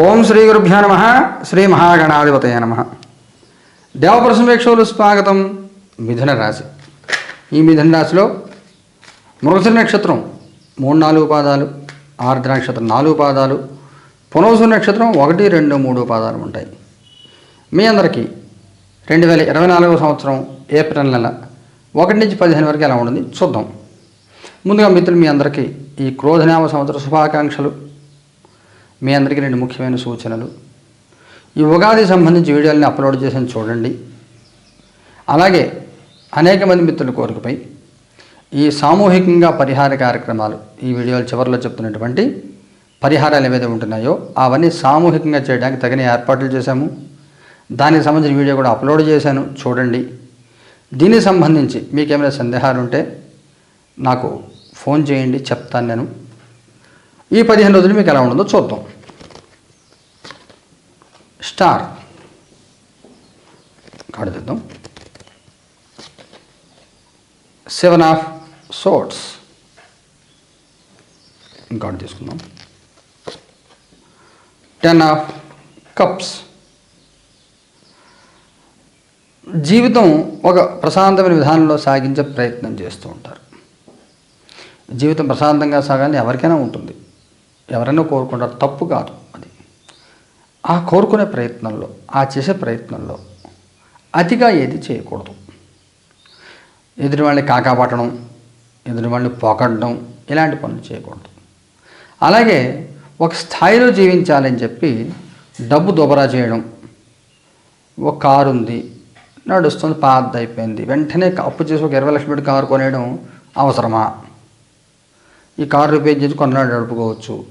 ఓం శ్రీ గురుభ్యో నమ. శ్రీ మహాగణాధిపతయ నమ. దేవప్రసమేక్షలు స్వాగతం మిథున రాశి. ఈ మిథున రాశిలో మృగశిర నక్షత్రం మూడు నాలుగు పాదాలు ఆర్ద్ర నక్షత్రం నాలుగు పాదాలు పునవసు నక్షత్రం ఒకటి రెండు మూడు పాదాలు ఉంటాయి. మీ అందరికీ రెండు వేల ఇరవై నాలుగవ సంవత్సరం ఏప్రిల్ నెల ఒకటి నుంచి పదిహేను వరకు ఎలా ఉంటుంది? చూద్దాం. ముందుగా మిత్రులు మీ అందరికీ ఈ క్రోధనామ సంవత్సర శుభాకాంక్షలు. మీ అందరికీ రెండు ముఖ్యమైన సూచనలు. ఈ ఉగాది సంబంధించి వీడియోలని అప్లోడ్ చేసి చూడండి. అలాగే అనేక మంది మిత్రుల కోరికపై ఈ సామూహికంగా పరిహార కార్యక్రమాలు ఈ వీడియోలు చివరిలో చెప్తున్నటువంటి పరిహారాలు ఏవైతే ఉంటున్నాయో అవన్నీ సామూహికంగా చేయడానికి తగిన ఏర్పాట్లు చేశాము. దానికి సంబంధించిన వీడియో కూడా అప్లోడ్ చేశాను చూడండి. దీనికి సంబంధించి మీకు ఏమైనా సందేహాలు ఉంటే నాకు ఫోన్ చేయండి చెప్తాను నేను. ఈ పదిహేను రోజులు మీకు ఎలా ఉండదో చూద్దాం. Star. Card seven of swords ఇంకోటి తీసుకుందాం. Ten of cups. జీవితం ఒక ప్రశాంతమైన విధానంలో సాగించే ప్రయత్నం చేస్తూ ఉంటారు. జీవితం ప్రశాంతంగా సాగాలని ఎవరికైనా ఉంటుంది. ఎవరైనా కోరుకుంటారు తప్పు కాదు. ఆ కోరుకునే ప్రయత్నంలో ఆ చేసే ప్రయత్నంలో అతిగా ఏది చేయకూడదు. ఎదుటి వాళ్ళని కాకాపట్టడం ఎదుటి వాళ్ళని పొగడడం ఇలాంటి పనులు చేయకూడదు. అలాగే ఒక స్థాయిలో జీవించాలని చెప్పి డబ్బు దుబరా చేయడం ఒక కారు ఉంది నడుస్తుంది పాత అయిపోయింది వెంటనే అప్పు చేసి ఒక ఇరవై లక్షల పెట్టి కారు కొనేయడం అవసరమా? ఈ కారు రిపేర్ చేసి కొన్నాడు నడుపుకోవచ్చు.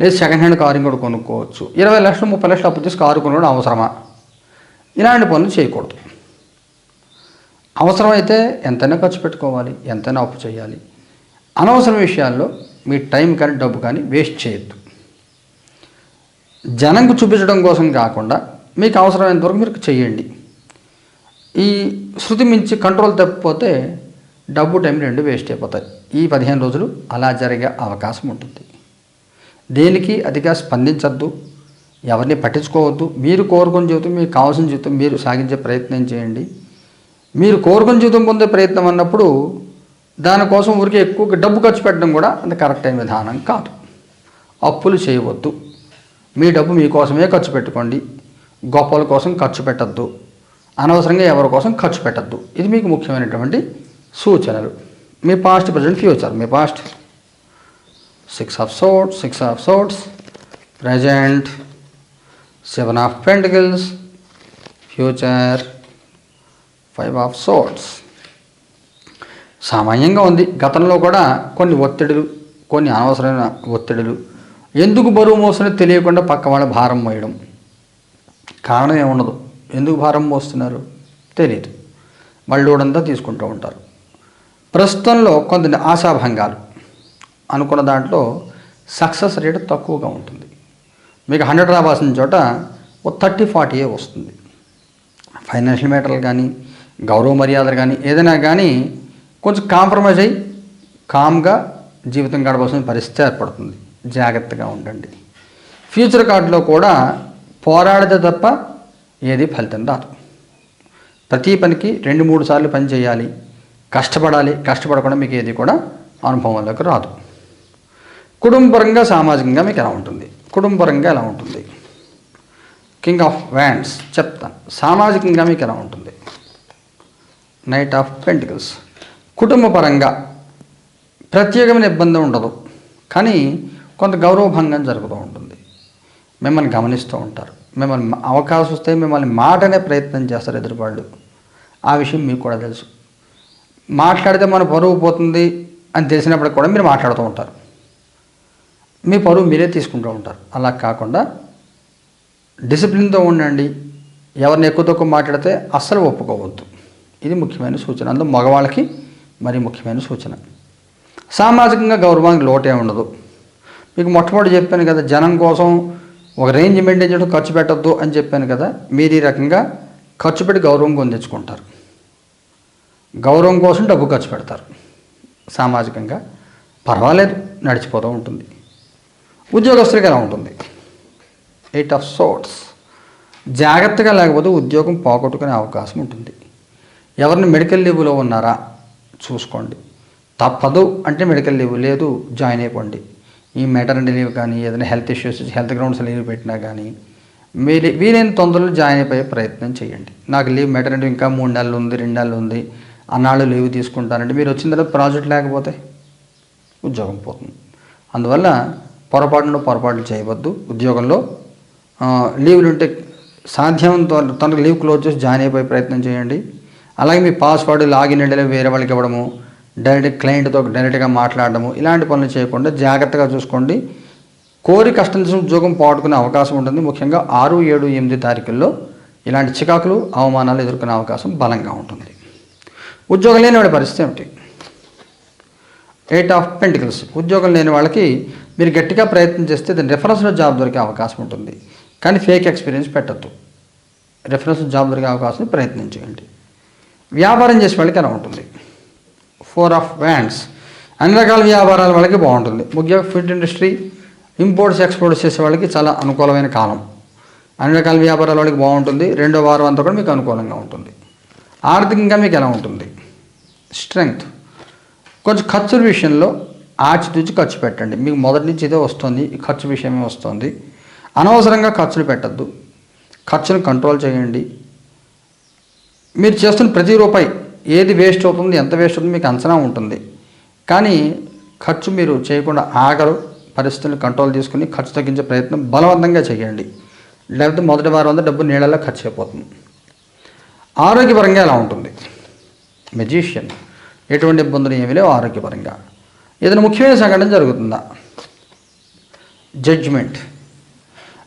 లేదు సెకండ్ హ్యాండ్ కారు ఇంకోటి కొనుక్కోవచ్చు. ఇరవై లక్షలు ముప్పై లక్షలు అప్పు చేసి కారు కొనడం అవసరమా? ఇలాంటి పనులు చేయకూడదు. అవసరమైతే ఎంతైనా ఖర్చు పెట్టుకోవాలి ఎంతైనా అప్పు చేయాలి. అనవసర విషయాల్లో మీ టైం కానీ డబ్బు కానీ వేస్ట్ చేయొద్దు. జనంకు చూపించడం కోసం కాకుండా మీకు అవసరమైనంత వరకు మీరు చేయండి. ఈ శృతి మించి కంట్రోల్ తప్పిపోతే డబ్బు టైం రెండు వేస్ట్ అయిపోతాయి. ఈ పదిహేను రోజులు అలా జరిగే అవకాశం ఉంటుంది. దేనికి అతిగా స్పందించద్దు ఎవరిని పట్టించుకోవద్దు మీరు కోరుకుని జీవితం మీకు కావాల్సిన జీవితం మీరు సాగించే ప్రయత్నం చేయండి? మీరు కోరుకుని జీవితం పొందే ప్రయత్నం అన్నప్పుడు దానికోసం ఊరికి ఎక్కువ డబ్బు ఖర్చు పెట్టడం కూడా అంత కరెక్ట్ అయిన విధానం కాదు. అప్పులు చేయవద్దు. మీ డబ్బు మీకోసమే ఖర్చు పెట్టుకోండి. గొప్పల కోసం ఖర్చు పెట్టద్దు. అనవసరంగా ఎవరి కోసం ఖర్చు పెట్టద్దు. ఇది మీకు ముఖ్యమైనటువంటి సూచనలు. మీ past present future me past six of swords six of swords present seven of pentacles future five of swords సామాన్యంగా ఉంది. గతంలో కూడా కొన్ని ఒత్తిడులు కొన్ని అనవసరమైన ఒత్తిడులు. ఎందుకు బరువు మోస్తున్నది తెలియకుండా పక్క వాళ్ళ భారం మోయడం? కారణం ఏముండదు. ఎందుకు భారం మోస్తున్నారు? తెలియదు వాళ్ళు లోడంతా తీసుకుంటూ ఉంటారు. ప్రస్తుతంలో కొంత ఆశాభంగాలు అనుకున్న దాంట్లో సక్సెస్ రేట్ తక్కువగా ఉంటుంది. మీకు హండ్రెడ్ రావాల్సిన చోట ఓ థర్టీ ఫార్టీయే వస్తుంది. ఫైనాన్షియల్ మ్యాటర్లు కానీ గౌరవ మర్యాదలు కానీ ఏదైనా కానీ కొంచెం కాంప్రమైజ్ అయ్యి కామ్గా జీవితం గడపాల్సిన పరిస్థితి ఏర్పడుతుంది. జాగ్రత్తగా ఉండండి. ఫ్యూచర్ కార్డులో కూడా పోరాడితే తప్ప ఏది ఫలితం రాదు. ప్రతి పనికి రెండు మూడు సార్లు పని చేయాలి. కష్టపడాలి. కష్టపడకుండా మీకు ఏది కూడా అనుభవంలోకి రాదు. కుటుంబపరంగా సామాజికంగా మీకు ఎలా ఉంటుంది? కుటుంబపరంగా ఎలా ఉంటుంది? కింగ్ ఆఫ్ వ్యాండ్స్ చెప్తాను. సామాజికంగా మీకు ఎలా ఉంటుంది? నైట్ ఆఫ్ పెంటికల్స్ కుటుంబపరంగా ప్రత్యేకమైన ఇబ్బంది ఉండదు. కానీ కొంత గౌరవభంగం జరుగుతూ ఉంటుంది. మిమ్మల్ని గమనిస్తూ ఉంటారు. మిమ్మల్ని అవకాశం వస్తే మిమ్మల్ని మాటనే ప్రయత్నం చేస్తారు ఎదురువాళ్ళు. ఆ విషయం మీకు కూడా తెలుసు. మాట్లాడితే మన పరువు పోతుంది అని తెలిసినప్పుడు కూడా మీరు మాట్లాడుతూ ఉంటారు. మీ పరువు మీరే తీసుకుంటూ ఉంటారు. అలా కాకుండా డిసిప్లిన్తో ఉండండి. ఎవరిని ఎక్కువ తక్కువ మాట్లాడితే అస్సలు ఒప్పుకోవద్దు. ఇది ముఖ్యమైన సూచన. అందులో మగవాళ్ళకి మరి ముఖ్యమైన సూచన. సామాజికంగా గౌరవానికి లోటే ఉండదు. మీకు మొట్టమొదటి చెప్పాను కదా జనం కోసం ఒక రేంజ్ మెయింటైన్ చేయడం ఖర్చు పెట్టద్దు అని చెప్పాను కదా మీరు ఈ రకంగా ఖర్చు పెట్టి గౌరవం పొందించుకుంటారు. గౌరవం కోసం డబ్బు ఖర్చు పెడతారు. సామాజికంగా పర్వాలేదు నడిచిపోతూ ఉంటుంది. ఉద్యోగస్తులకి ఎలా ఉంటుంది? ఎయిట్ ఆఫ్ సోట్స్ జాగ్రత్తగా లేకపోతే ఉద్యోగం పోగొట్టుకునే అవకాశం ఉంటుంది. ఎవరిని మెడికల్ లీవ్లో ఉన్నారా? చూసుకోండి. తప్పదు అంటే మెడికల్ లీవ్ లేదు జాయిన్ అయిపోండి. ఈ మెటర్నిటీ లీవ్ కానీ ఏదైనా health issues health grounds leave పెట్టినా కానీ మీరు వీలైన తొందరలో జాయిన్ అయిపోయే ప్రయత్నం చేయండి. నాకు లీవ్ మెటర్నిటీ ఇంకా మూడు నెలలు ఉంది రెండు నెలలు ఉంది. అన్నాళ్ళు లీవ్ తీసుకుంటానంటే మీరు వచ్చిన తర్వాత ప్రాజెక్ట్ లేకపోతే ఉద్యోగం పోతుంది. అందువల్ల పొరపాటును పొరపాట్లు చేయవద్దు. ఉద్యోగంలో లీవ్లు ఉంటే సాధ్యం తనకు లీవ్ క్లోజ్ చేసి జాయిన్ అయిపోయే ప్రయత్నం చేయండి. అలాగే మీ పాస్వర్డ్ లాగిన్ ఐడీలో వేరే వాళ్ళకి ఇవ్వడము డైరెక్ట్ క్లయింట్తో డైరెక్ట్గా మాట్లాడడము ఇలాంటి పనులు చేయకుండా జాగ్రత్తగా చూసుకోండి. కోరి కష్టం ఉద్యోగం పోగొట్టుకునే అవకాశం ఉంటుంది. ముఖ్యంగా ఆరు ఏడు ఎనిమిది తారీఖుల్లో ఇలాంటి చికాకులు అవమానాలు ఎదుర్కొనే అవకాశం బలంగా ఉంటుంది. ఉద్యోగం లేని పరిస్థితి ఏమిటి? ఎయిట్ ఆఫ్ పెంటికల్స్ ఉద్యోగం లేని వాళ్ళకి మీరు గట్టిగా ప్రయత్నం చేస్తే దాని రెఫరెన్స్లో జాబ్ దొరికే అవకాశం ఉంటుంది. కానీ ఫేక్ ఎక్స్పీరియన్స్ పెట్టద్దు. రెఫరెన్స్ జాబ్ దొరికే అవకాశం ప్రయత్నం చేయండి వ్యాపారం చేసే వాళ్ళకి ఎలా ఉంటుంది. ఫోర్ ఆఫ్ వ్యాండ్స్ అన్ని రకాల వ్యాపారాల వాళ్ళకి బాగుంటుంది. ముఖ్యంగా ఫుడ్ ఇండస్ట్రీ ఇంపోర్ట్స్ ఎక్స్పోర్ట్స్ చేసే వాళ్ళకి చాలా అనుకూలమైన కాలం. అన్ని రకాల వ్యాపారాల వాళ్ళకి బాగుంటుంది. రెండో వారం అంతా కూడా మీకు అనుకూలంగా ఉంటుంది. ఆర్థికంగా మీకు ఎలా ఉంటుంది? స్ట్రెంగ్త్ కొంచెం ఖర్చుల విషయంలో ఆచితూచి ఖర్చు పెట్టండి. మీకు మొదటి నుంచి ఇదే వస్తుంది. ఖర్చు విషయమే వస్తుంది. అనవసరంగా ఖర్చులు పెట్టద్దు. ఖర్చును కంట్రోల్ చేయండి. మీరు చేస్తున్న ప్రతి రూపాయి ఏది వేస్ట్ అవుతుంది ఎంత వేస్ట్ అవుతుంది మీకు అంచనా ఉంటుంది. కానీ ఖర్చు మీరు చేయకుండా ఆగరు. పరిస్థితులను కంట్రోల్ తీసుకుని ఖర్చు తగ్గించే ప్రయత్నం బలవంతంగా చేయండి. లేకపోతే మొదటి వారం అంతా డబ్బు నీళ్ళల్లో ఖర్చు అయిపోతుంది. ఆరోగ్యపరంగా ఎలా ఉంటుంది? మెజీషియన్ ఎటువంటి ఇబ్బందులు ఏమీ లేవు ఆరోగ్యపరంగా. ఏదైనా ముఖ్యమైన సంఘటన జరుగుతుందా? జడ్జిమెంట్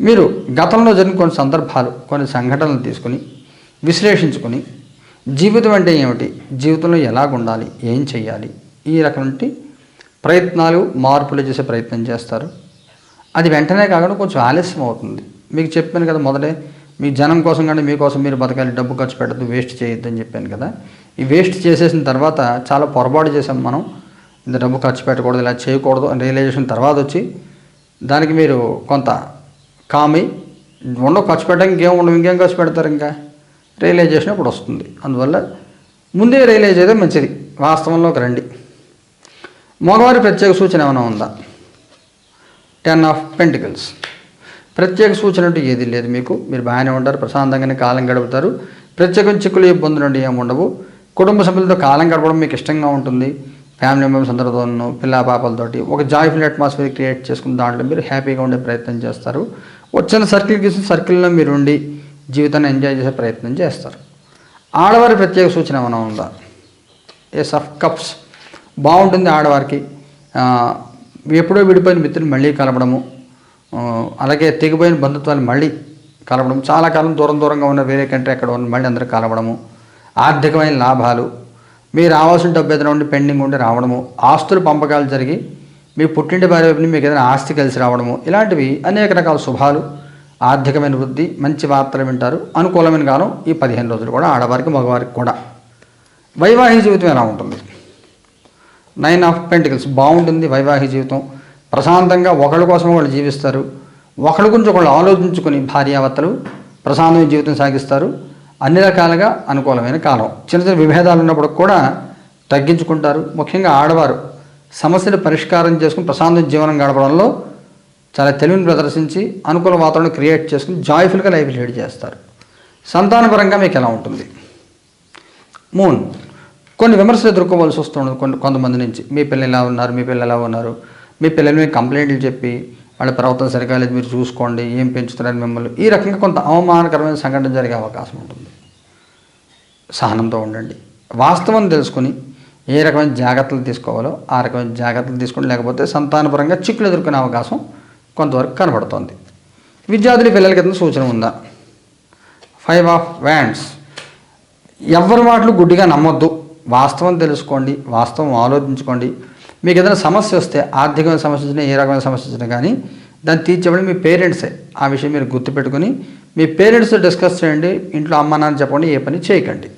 మీరు గతంలో జరిగిన కొన్ని సందర్భాలు కొన్ని సంఘటనలు తీసుకుని విశ్లేషించుకొని జీవితం అంటే ఏమిటి? జీవితంలో ఎలాగుండాలి ఏం చేయాలి ఈ రకమైన ప్రయత్నాలు మార్పులు చేసే ప్రయత్నం చేస్తారు. అది వెంటనే కాకుండా కొంచెం ఆలస్యం అవుతుంది. మీకు చెప్పాను కదా మొదటే మీ జనం కోసం కానీ మీకోసం మీరు బతకాలి డబ్బు ఖర్చు పెట్టద్దు వేస్ట్ చేయొద్దు అని చెప్పాను కదా. ఈ వేస్ట్ చేసేసిన తర్వాత చాలా పొరపాటు చేసాం మనం. ఇంత డబ్బు ఖర్చు పెట్టకూడదు ఇలా చేయకూడదు అని రియలైజేషన్ తర్వాత వచ్చి దానికి మీరు కొంత కామి ఉండవు ఖర్చు పెట్టడానికి ఇంకేం ఉండవు ఇంకేం ఖర్చు పెడతారు ఇంకా? రియలైజేషన్ ఇప్పుడు వస్తుంది. అందువల్ల ముందే రియలైజ్ అయితే మంచిది వాస్తవంలోకి రండి. మగవారి ప్రత్యేక సూచన ఏమైనా ఉందా? టెన్ ఆఫ్ పెంటికల్స్ ప్రత్యేక సూచన అంటూ ఏది లేదు మీకు. మీరు బాగానే ఉంటారు ప్రశాంతంగానే కాలం గడుపుతారు. ప్రత్యేకం చిక్కులు ఇబ్బందులు అంటూ ఏమి ఉండవు. కుటుంబ సభ్యులతో కాలం గడపడం మీకు ఇష్టంగా ఉంటుంది. ఫ్యామిలీ మెంబర్స్ అందరితోనూ పిల్ల పాపలతోటి ఒక జాయ్ఫుల్ అట్మాస్ఫియర్ క్రియేట్ చేసుకుని దాంట్లో మీరు హ్యాపీగా ఉండే ప్రయత్నం చేస్తారు. వచ్చిన సర్కిల్ గీసిన సర్కిల్లో మీరు ఉండి జీవితాన్ని ఎంజాయ్ చేసే ప్రయత్నం చేస్తారు. ఆడవారి ప్రత్యేక సూచన ఏమైనా ఉందా? ఎస్ ఆఫ్ కప్స్ బాగుంటుంది ఆడవారికి. ఎప్పుడో విడిపోయిన మిత్రులు మళ్ళీ కలపడము అలాగే తెగిపోయిన బంధుత్వాలు మళ్ళీ కలపడం చాలా కాలం దూరం దూరంగా ఉన్న వేరే కంట్రీ ఎక్కడ ఉన్న మళ్ళీ అందరూ కలవడము. ఆర్థికమైన లాభాలు మీరు రావాల్సిన డబ్బు ఏదైనా ఉండి పెండింగ్ ఉండి రావడము ఆస్తుల పంపకాలు జరిగి మీ పుట్టింటి భార్య వైపు మీకు ఏదైనా ఆస్తి కలిసి రావడము ఇలాంటివి అనేక రకాల శుభాలు ఆర్థికమైన వృద్ధి మంచి వార్తలు వింటారు. అనుకూలమైన కాలం ఈ పదిహేను రోజులు కూడా ఆడవారికి మగవారికి కూడా. వైవాహిక జీవితం ఎలా ఉంటుంది? నైన్ ఆఫ్ పెంటికల్స్ బాగుంటుంది వైవాహిక జీవితం. ప్రశాంతంగా ఒకళ్ళ కోసం వాళ్ళు జీవిస్తారు. ఒకళ్ళ గురించి ఒకళ్ళు ఆలోచించుకొని భార్యాభర్తలు ప్రశాంతమైన జీవితం సాగిస్తారు. అన్ని రకాలుగా అనుకూలమైన కాలం. చిన్న చిన్న విభేదాలు ఉన్నప్పుడు కూడా తగ్గించుకుంటారు. ముఖ్యంగా ఆడవారు సమస్యలు పరిష్కారం చేసుకుని ప్రశాంత జీవనం గడపడంలో చాలా తెలివిని ప్రదర్శించి అనుకూల వాతావరణం క్రియేట్ చేసుకుని జాయ్ఫుల్గా లైఫ్ లీడ్ చేస్తారు. సంతానపరంగా మీకు ఎలా ఉంటుంది? మూన్ కొన్ని విమర్శలు ఎదుర్కోవాల్సి వస్తుంది కొన్ని కొంతమంది నుంచి. మీ పిల్లలు ఎలా ఉన్నారు? మీ పిల్లలు ఎలా ఉన్నారు? మీ పిల్లలు కంప్లైంట్లు చెప్పి వాళ్ళ ప్రవర్తన సరిగా లేదు మీరు చూసుకోండి ఏం పెంచుతున్నారని మిమ్మల్ని. ఈ రకంగా కొంత అవమానకరమైన సంఘటన జరిగే అవకాశం ఉంటుంది. సహనంతో ఉండండి. వాస్తవం తెలుసుకుని ఏ రకమైన జాగ్రత్తలు తీసుకోవాలో ఆ రకమైన జాగ్రత్తలు తీసుకోండి లేకపోతే సంతానపరంగా చిక్కులు ఎదుర్కొనే అవకాశం కొంతవరకు కనబడుతోంది. విద్యార్థుల పిల్లలకి ఏదైనా సూచన ఉందా? ఫైవ్ ఆఫ్ వ్యాండ్స్ ఎవరి మాటలు గుడ్డిగా నమ్మొద్దు. వాస్తవం తెలుసుకోండి వాస్తవం ఆలోచించుకోండి. మీకు ఏదైనా సమస్య వస్తే ఆర్థికమైన సమస్య వచ్చినా ఏ రకమైన సమస్య వచ్చినా కానీ దాన్ని తీర్చేవాళ్ళు మీ పేరెంట్సే. ఆ విషయం మీరు గుర్తుపెట్టుకుని మీ పేరెంట్స్తో డిస్కస్ చేయండి ఇంట్లో అమ్మ నాన్న చెప్పండి ఏ పని చేయకండి.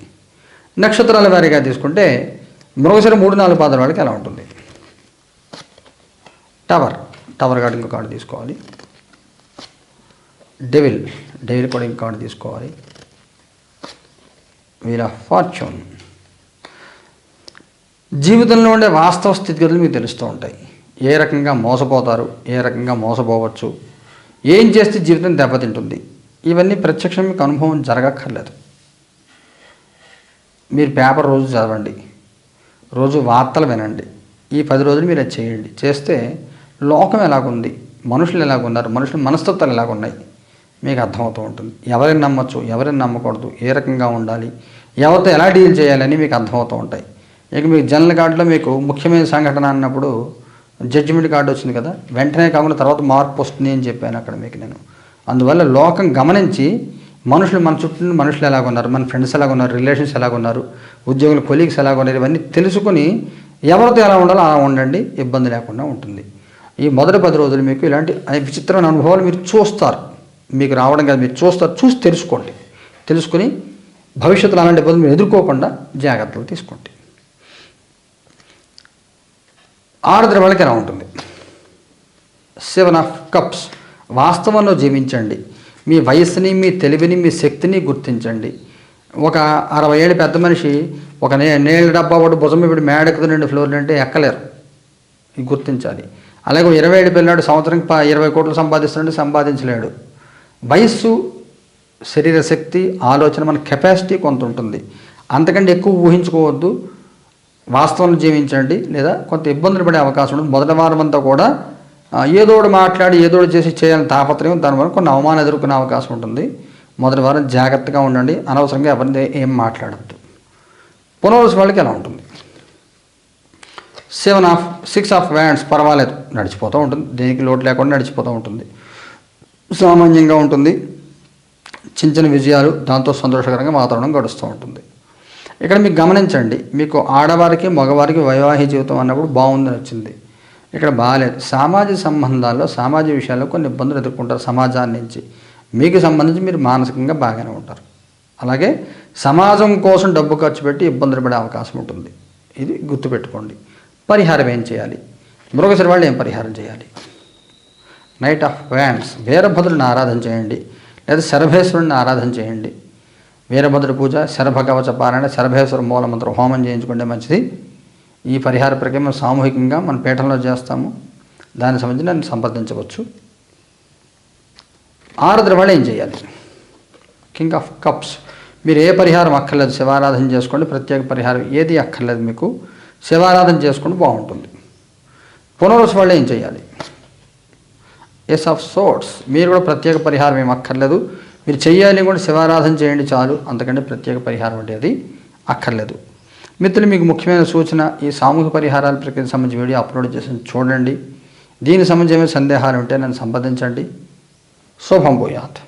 నక్షత్రాల వారీగా తీసుకుంటే మరొకసారి మూడు నాలుగు పాదాల వాళ్ళకి ఎలా ఉంటుంది? టవర్. టవర్ కార్డు ఇంకో కార్డు తీసుకోవాలి. డెవిల్. డెవిల్ కూడా ఇంకోటి తీసుకోవాలి. Wheel of fortune. జీవితంలో ఉండే వాస్తవ స్థితిగతులు మీకు తెలుస్తూ ఉంటాయి. ఏ రకంగా మోసపోతారు ఏ రకంగా మోసపోవచ్చు ఏం చేస్తే జీవితం దెబ్బతింటుంది ఇవన్నీ ప్రత్యక్షం మీకు అనుభవం జరగక్కర్లేదు. మీరు పేపర్ రోజు చదవండి రోజు వార్తలు వినండి ఈ పది రోజులు మీరు అది చేయండి. చేస్తే లోకం ఎలాగుంది మనుషులు ఎలాగున్నారు మనుషుల మనస్తత్వాలు ఎలాగున్నాయి మీకు అర్థమవుతూ ఉంటుంది. ఎవరిని నమ్మచ్చు ఎవరిని నమ్మకూడదు ఏ రకంగా ఉండాలి ఎవరితో ఎలా డీల్ చేయాలని మీకు అర్థమవుతూ ఉంటాయి. ఇక మీకు జనరల్ కార్డులో మీకు ముఖ్యమైన సంఘటన అన్నప్పుడు జడ్జిమెంట్ కార్డు వచ్చింది కదా వెంటనే కాకుండా తర్వాత మార్పు వస్తుంది అని చెప్పాను అక్కడ మీకు నేను. అందువల్ల లోకం గమనించి మనుషులు మన చుట్టూ మనుషులు ఎలాగ ఉన్నారు మన ఫ్రెండ్స్ ఎలాగ ఉన్నారు రిలేషన్స్ ఎలాగున్నారు ఉద్యోగులు కొలీగ్స్ ఎలాగున్నారు ఇవన్నీ తెలుసుకుని ఎవరితో ఎలా ఉండాలో అలా ఉండండి ఇబ్బంది లేకుండా ఉంటుంది. ఈ మొదటి పది రోజులు మీకు ఇలాంటి అనే విచిత్రమైన అనుభవాలు మీరు చూస్తారు. మీకు రావడం కాదు మీరు చూస్తారు చూసి తెలుసుకోండి. తెలుసుకుని భవిష్యత్తులో అలాంటి ఇబ్బందులు మీరు ఎదుర్కోకుండా జాగ్రత్తలు తీసుకోండి. ఆరుద్ర వాళ్ళకి ఎలా ఉంటుంది? సెవెన్ ఆఫ్ కప్స్ వాస్తవంలో జీవించండి. మీ వయస్సుని మీ తెలివిని మీ శక్తిని గుర్తించండి. ఒక అరవై ఏళ్ళు పెద్ద మనిషి ఒక నే నీళ్ళ డబ్బా ఒకటి భుజం ఇప్పుడు రెండు ఫ్లోర్ అంటే ఎక్కలేరు. గుర్తించాలి. అలాగే ఇరవై ఏడు పిల్లాడు సంవత్సరం ప ఇరవై కోట్లు సంపాదిస్తుంటే సంపాదించలేడు. వయస్సు శరీర శక్తి ఆలోచన మన కెపాసిటీ కొంత ఉంటుంది. అంతకంటే ఎక్కువ ఊహించుకోవద్దు. వాస్తవం జీవించండి లేదా కొంత ఇబ్బందులు పడే అవకాశం ఉంటుంది. మొదటి వారం అంతా కూడా ఏదోడు ఏదో మాట్లాడి ఏదోడు చేసి చేయాలని తాపత్రయం దానివల్ల కొన్ని అవమానం ఎదుర్కొనే అవకాశం ఉంటుంది. మొదటి వారం జాగ్రత్తగా ఉండండి. అనవసరంగా ఎవరిని ఏం మాట్లాడద్దు. పునర్వసు వాళ్ళకి ఎలా ఉంటుంది? Seven of six of wands పర్వాలేదు. నడిచిపోతూ ఉంటుంది. దేనికి లోటు లేకుండా నడిచిపోతూ ఉంటుంది. సామాన్యంగా ఉంటుంది. చిన్న చిన్న విజయాలు దాంతో సంతోషకరంగా వాతావరణం గడుస్తూ ఉంటుంది. ఇక్కడ మీకు గమనించండి మీకు ఆడవారికి మగవారికి వైవాహిక జీవితం అన్నప్పుడు బాగుందని వచ్చింది. ఇక్కడ బాగాలేదు. సామాజిక సంబంధాల్లో సామాజిక విషయాల్లో కొన్ని ఇబ్బందులు ఎదుర్కొంటారు సమాజాన్ని నుంచి. మీకు సంబంధించి మీరు మానసికంగా బాగానే ఉంటారు. అలాగే సమాజం కోసం డబ్బు ఖర్చు పెట్టి ఇబ్బందులు పడే అవకాశం ఉంటుంది. ఇది గుర్తుపెట్టుకోండి. పరిహారం ఏం చేయాలి? మృగశరి వాళ్ళు ఏం పరిహారం చేయాలి? నైట్ ఆఫ్ వ్యాండ్స్ వీరభద్రుని ఆరాధన చేయండి. లేదా శరభేశ్వరుడిని ఆరాధన చేయండి. వీరభద్ర పూజ శరభగవచ పారాయణ శరభేశ్వర మూలమంత్ర హోమం చేయించుకుంటే మంచిది. ఈ పరిహార ప్రక్రియ సామూహికంగా మన పీఠంలో చేస్తాము. దానికి సంబంధించి నన్ను సంప్రదించవచ్చు. ఆరుద్ర వాళ్ళు ఏం చేయాలి? కింగ్ ఆఫ్ కప్స్ మీరు ఏ పరిహారం అక్కర్లేదు శివారాధన చేసుకోండి. ప్రత్యేక పరిహారం ఏది అక్కర్లేదు మీకు. శివారాధన చేసుకోండి బాగుంటుంది. పునరుసు వాళ్ళు ఏం చేయాలి? ఎస్ ఆఫ్ సోట్స్ మీరు కూడా ప్రత్యేక పరిహారం ఏం అక్కర్లేదు. మీరు చేయాలి కూడా శివారాధన చేయండి చాలు అంతకంటే ప్రత్యేక పరిహారం ఉండేది అక్కర్లేదు. మిత్రులు మీకు ముఖ్యమైన సూచన ఈ సామూహిక పరిహారాల ప్రక్రియ సంబంధించి వీడియో అప్లోడ్ చేసి చూడండి. దీనికి సంబంధించి ఏమైనా సందేహాలు ఉంటే నన్ను సంప్రదించండి. శుభం పోయాత్